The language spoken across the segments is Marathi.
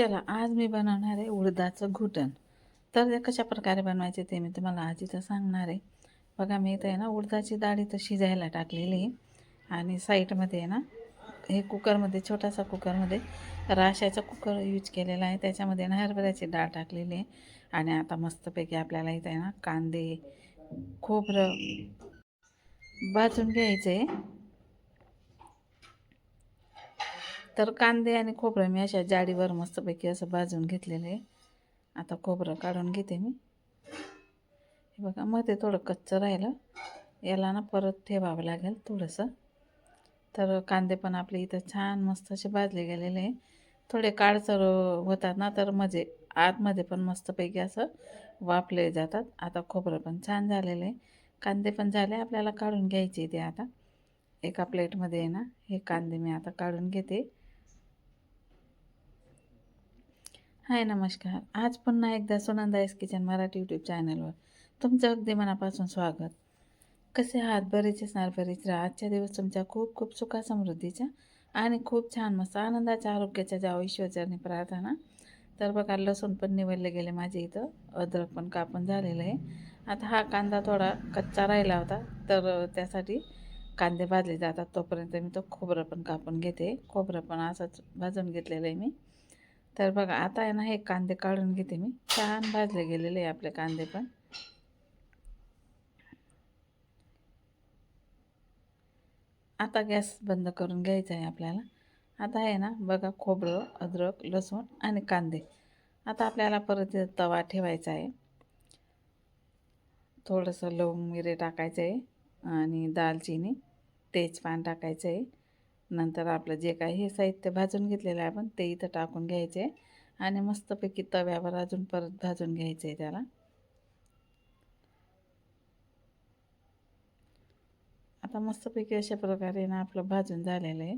चला आज मी बनवणार आहे उडदाचं घुटण तर ते कशा प्रकारे बनवायचे ते मी तुम्हाला आज इथं सांगणार आहे. बघा मी इथं आहे ना उडदाची डाळ इथं शिजायला टाकलेली आहे. आणि साईडमध्ये आहे ना हे कुकरमध्ये छोटासा कुकरमध्ये राशाचा कुकर यूज केलेला आहे. त्याच्यामध्ये ना हरभऱ्याची डाळ टाकलेली आहे. आणि आता मस्तपैकी आपल्याला इथं आहे ना कांदे खोबरं भाजून घ्यायचं. आहे तर कांदे आणि खोबरं मी अशा जाडीवर मस्तपैकी असं भाजून घेतलेलं आहे. आता खोबरं काढून घेते मी. हे बघा मध्ये थोडं कच्चं राहिलं. याला ना परत ठेवावं लागेल थोडंसं. तर कांदे पण आपले इथं छान मस्त असे भाजले गेलेले आहे. थोडे काळसर होतात ना तर म्हणजे आतमध्ये पण मस्तपैकी असं वाफले जातात. आता खोबरं पण छान झालेलं आहे. कांदे पण झाले आपल्याला काढून घ्यायचे ते आता. एका प्लेटमध्ये आहे ना हे कांदे मी आता काढून घेते. हाय नमस्कार. आज पुन्हा एकदा Sunanda S kitchen Marathi YouTube चॅनलवर तुमचं अगदी मनापासून स्वागत. कसे आहात? बरेच असणार बरेच राहा. आजच्या दिवस तुमच्या खूप खूप सुखा समृद्धीच्या आणि खूप छान मस्त आनंदाच्या आरोग्याच्या जावं ईश्वरचरणी प्रार्थना. तर बघा लसूण पण निवडले गेले माझे इथं. अद्रक पण कापून झालेलं आहे. आता हा कांदा थोडा कच्चा राहिला होता तर त्यासाठी कांदे भाजले जातात. तोपर्यंत मी तो खोबरं पण कापून घेते. खोबरं पण असंच भाजून घेतलेलं आहे मी. तर बघा आता आहे ना हे कांदे काढून घेते मी. छान भाजले गेलेले आहे आपले कांदे पण. आता गॅस बंद करून घ्यायचा आहे आपल्याला. आता आहे ना बघा खोबरं अद्रक लसूण आणि कांदे. आता आपल्याला परत तवा ठेवायचा आहे. थोडंसं लवंग मिरे टाकायचं आहे आणि दालचिनी तेजपान टाकायचं आहे. नंतर आपलं जे काही हे साहित्य भाजून घेतलेलं आहे आपण ते इथं टाकून घ्यायचे आणि मस्तपैकी तव्यावर अजून परत भाजून घ्यायचं आहे त्याला. आता मस्तपैकी अशा प्रकारे ना आपलं भाजून झालेलं आहे.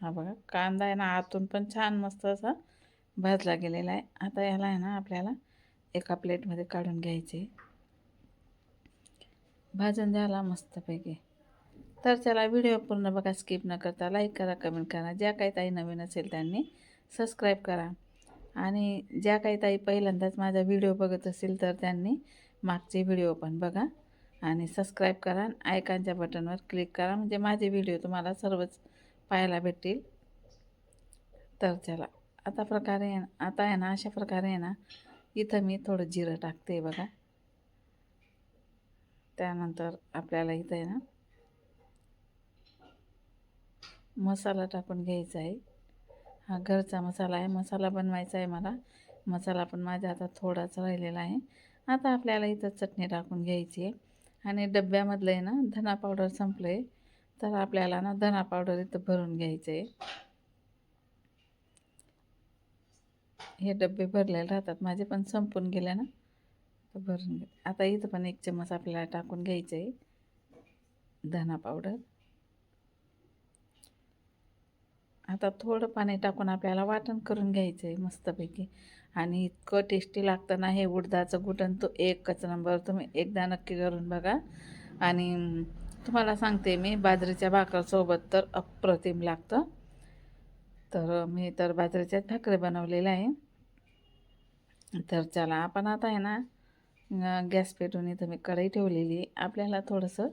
हा बघा कांदा आहे ना आतून पण छान मस्त असा भाजला गेलेला आहे. आता याला आहे ना आपल्याला एका प्लेटमध्ये काढून घ्यायचे. भाजून झाला मस्तपैकी. तर चला व्हिडिओ पूर्ण बघा स्किप न करता लाईक करा कमेंट करा. ज्या काही ताई नवीन असेल त्यांनी सबस्क्राईब करा. आणि ज्या काही ताई पहिल्यांदाच माझा व्हिडिओ बघत असेल तर त्यांनी मागचे व्हिडिओ पण बघा आणि सबस्क्राईब करा. आयकांच्या बटनवर क्लिक करा. म्हणजे माझे व्हिडिओ तुम्हाला सर्वच पाहायला भेटतील. तर चला आता प्रकारे आता आहे ना अशा प्रकारे आहे ना इथं मी थोडं जिरं टाकते बघा. त्यानंतर आपल्याला इथं आहे ना मसाला टाकून घ्यायचा आहे. हा घरचा मसाला आहे. मसाला बनवायचा आहे मला. मसाला पण माझ्या आता थोडाच राहिलेला आहे. आता आपल्याला इथं चटणी टाकून घ्यायची आहे. आणि डब्यामधलं आहे ना धना पावडर संपलं आहे तर आपल्याला ना धना पावडर इथं भरून घ्यायचं आहे. हे डबे भरलेले राहतात. माझे पण संपून गेले ना. तर भरून घे. आता इथं पण एक चम्मच आपल्याला टाकून घ्यायचं आहे. धना पावडर. आता थोडं पाणी टाकून आपल्याला वाटण करून घ्यायचं आहे मस्तपैकी. आणि इतकं टेस्टी लागतं ना हे उडदाचं गुटण तो एकच नंबर तुम्ही एकदा नक्की करून बघा. आणि तुम्हाला सांगते मी बाजरीच्या भाकरसोबत तर अप्रतिम लागतं. तर मी तर बाजरीच्याच भाकरी बनवलेल्या आहे. तर चला आपण आता आहे ना गॅस पेटून इथं मी कढई ठेवलेली आहे. आपल्याला थोडंसं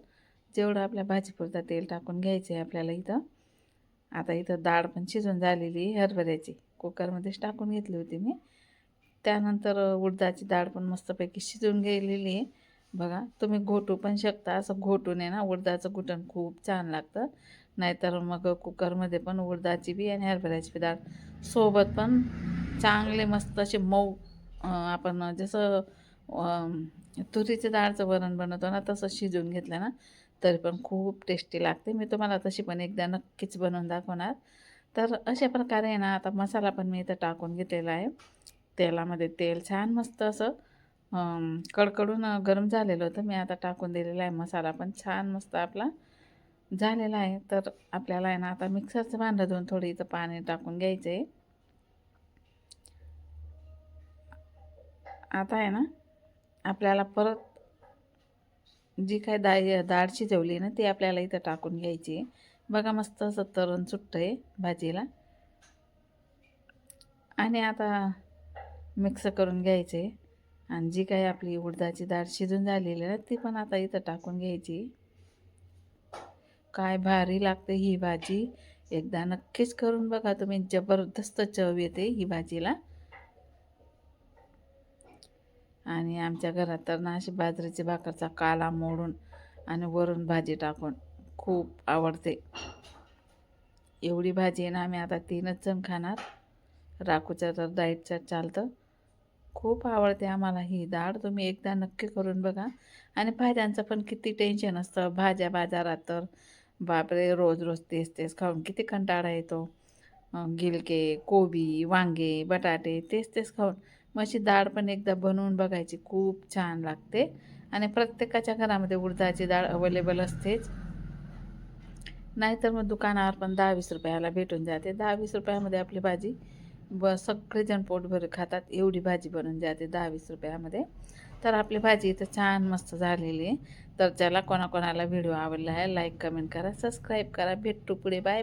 जेवढं आपल्या भाजीपुरता तेल टाकून घ्यायचं आहे आपल्याला इथं आता इथं डाळ पण शिजून झालेली हरभऱ्याची. कुकरमध्येच टाकून घेतली होती मी. त्यानंतर उडदाची डाळ पण मस्तपैकी शिजून गेलेली आहे. बघा तुम्ही घोटू पण शकता. असं घोटून आहे ना उडदाचं घुटण खूप छान लागतं. नाहीतर मग कुकरमध्ये पण उडदाची बी आणि हरभऱ्याची बी डाळ सोबत पण चांगले मस्त असे मऊ आपण जसं तुरीच्या डाळचं वरण बनवतो ना तसं शिजून घेतलं ना तरी पण खूप टेस्टी लागते. मी तुम्हाला तशी पण एकदा नक्कीच बनवून दाखवणार. तर अशा प्रकारे आहे ना आता मसाला पण मी इथं टाकून घेतलेला आहे. तेलामध्ये तेल छान मस्त असं कडकडून गरम झालेलं होतं. मी आता टाकून दिलेला आहे मसाला पण छान मस्त आपला झालेला आहे. तर आपल्याला आहे ना आता मिक्सरचं भांडं धुवून थोडी इथं पाणी टाकून घ्यायचं आहे. आता आहे ना आपल्याला परत जी काय डाळ डाळ शिजवली ना ती आपल्याला इथं टाकून घ्यायची आहे. बघा मस्त असं तरण सुटतं आहे भाजीला. आणि आता मिक्स करून घ्यायचे. आणि जी काही आपली उडदाची डाळ शिजून झालेली आहे ना ती पण आता इथं टाकून घ्यायची काय भारी लागते ही भाजी. एकदा नक्कीच करून बघा तुम्ही. जबरदस्त चव येते ही भाजीला. आणि आमच्या घरात तर ना अशी बाजरीची भाकरचा काला मोडून आणि वरून भाजी टाकून खूप आवडते. एवढी भाजी आहे ना आम्ही आता तीनच जण खाणार. राखूचं तर डाईटचं चालतं. खूप आवडते आम्हाला ही डाळ. तुम्ही एकदा नक्की करून बघा. आणि भाज्यांचं पण किती टेन्शन असतं. भाज्या बाजारात तर बापरे रोज रोज तेच तेच खाऊन किती कंटाळा येतो. गिलके कोबी वांगे बटाटे तेच तेच खाऊन मग अशी डाळ पण एकदा बनवून बघायची खूप छान लागते. आणि प्रत्येकाच्या घरामध्ये उडदाची डाळ अवेलेबल असतेच. नाहीतर मग दुकानावर पण दहा वीस रुपयाला भेटून जाते. दहा वीस रुपयामध्ये आपली भाजी ब सगळेजण पोटभर खातात एवढी भाजी बनून जाते दहा वीस रुपयामध्ये. तर आपली भाजी इथं छान मस्त झालेली आहे. तर ज्याला कोणाकोणाला व्हिडिओ आवडला आहे लाईक कमेंट करा सबस्क्राईब करा. भेटू पुढे. बाय